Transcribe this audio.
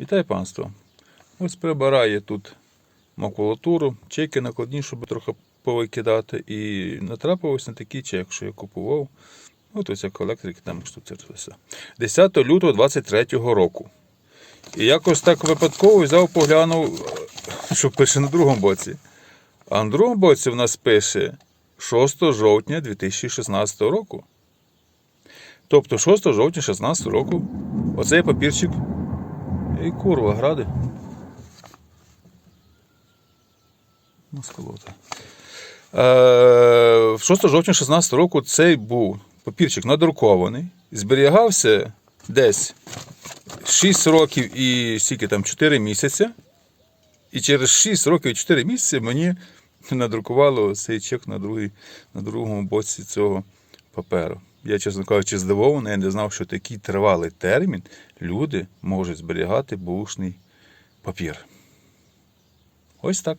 Вітаю панство. Ось прибирає тут макулатуру, чеки накладні, щоб трохи повикидати. І натрапив ось на такий чек, що я купував. От ось як електрик там штуцервися. 10 лютого 23 року. І якось так випадково взяв, поглянув, е, що пише на другому боці. А на другому боці в нас пише 6 жовтня 2016 року. Тобто 6 жовтня 2016 року оцей папірчик і курва гради. Москолота. Е, 6 жовтня 16 року цей був папірчик надрукований, зберігався десь 6 років і скільки там 4 місяці. І через 6 років і 4 місяці мені надрукували цей чек на, другий, на другому боці цього паперу. Я, чесно кажучи, здивований, я не знав, що такий тривалий термін люди можуть зберігати бушний папір. Ось так.